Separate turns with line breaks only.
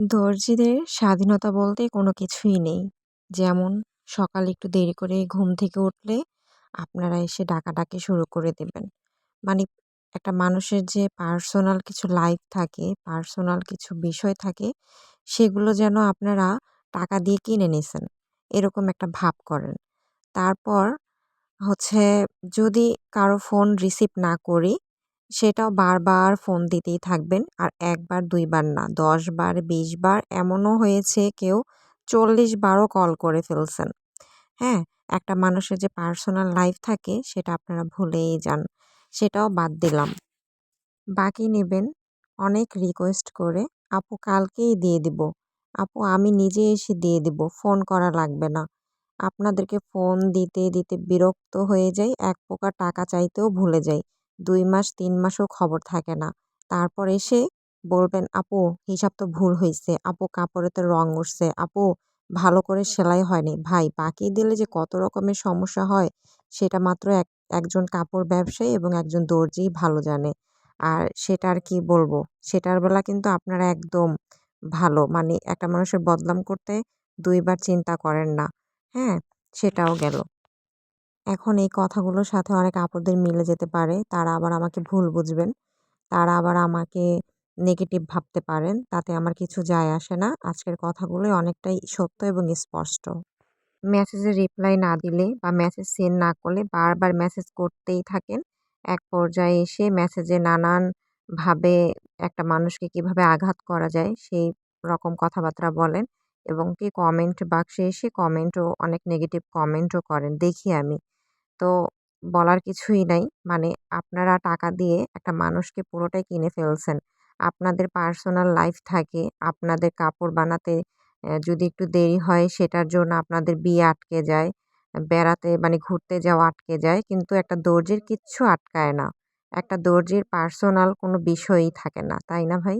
দর্জিদের স্বাধীনতা বলতে কোনো কিছুই নেই। যেমন, সকালে একটু দেরি করে ঘুম থেকে উঠলে আপনারা এসে ডাকাডাকি শুরু করে দেবেন। মানে একটা মানুষের যে পার্সোনাল কিছু লাইফ থাকে, পার্সোনাল কিছু বিষয় থাকে, সেগুলো যেন আপনারা টাকা দিয়ে কিনে নিছেন, এরকম একটা ভাব করেন। তারপর হচ্ছে, যদি কারও ফোন রিসিভ না করি সেটাও বারবার ফোন দিতেই থাকবেন। আর একবার, দুইবার না দশ বার বিশ বার এমনও হয়েছে কেউ চল্লিশ বারও কল করে ফেলছেন। হ্যাঁ একটা মানুষের যে পার্সোনাল লাইফ থাকে সেটা আপনারা ভুলেই যান, সেটাও বাদ দিলাম। বাকি নেবেন অনেক রিকোয়েস্ট করে, আপু কালকেই দিয়ে দিব। আপু, আমি নিজে এসে দিয়ে দিব, ফোন করা লাগবে না। আপনাদেরকে ফোন দিতে দিতে বিরক্ত হয়ে যাই, এক প্রকার টাকা চাইতেও ভুলে যাই। দুই মাস, তিন মাসও খবর থাকে না। তারপর এসে বলবেন, আপু, হিসাব তো ভুল হয়েছে আপু কাপড়ে তো রং উঠছে। আপু, ভালো করে সেলাই হয়নি। ভাই, বাকি দিলে যে কত রকমের সমস্যা হয়, সেটা মাত্র এক, একজন কাপড় ব্যবসায়ী এবং একজন দর্জিই ভালো জানে। আর সেটা আর কি বলব? সেটার বেলা কিন্তু আপনারা একদম ভালো। মানে একটা মানুষের বদনাম করতে দুইবার চিন্তা করেন না। হ্যাঁ সেটাও গেল। এখন এই কথাগুলোর সাথে অনেক আপুদের মিলে যেতে পারে। তারা আবার আমাকে ভুল বুঝবেন। তারা আবার আমাকে নেগেটিভ ভাবতে পারেন। তাতে আমার কিছু যায় আসে না। আজকের কথাগুলোই অনেকটাই সত্য এবং স্পষ্ট। মেসেজের রিপ্লাই না দিলে বা মেসেজ সেন্ড না করলে বারবার মেসেজ করতেই থাকেন। এক পর্যায়ে এসে মেসেজে নানানভাবে একটা মানুষকে কীভাবে আঘাত করা যায় সেই রকম কথাবার্তা বলেন এবং কি কমেন্ট বাক্সে এসে কমেন্টও অনেক নেগেটিভ কমেন্টও করেন। দেখি আমি। তো বলার কিছুই নাই। মানে আপনারা টাকা দিয়ে একটা মানুষকে পুরোটাই কিনে ফেলছেন। আপনাদের পার্সোনাল লাইফ থাকে, আপনাদের কাপড় বানাতে যদি একটু দেরি হয় সেটার জন্য আপনাদের বিয়ে আটকে যায়, বেড়াতে মানে ঘুরতে যাওয়া আটকে যায়, কিন্তু একটা দর্জির কিচ্ছু আটকায় না। একটা দর্জির পার্সোনাল কোনো বিষয়ই থাকে না, তাই না ভাই?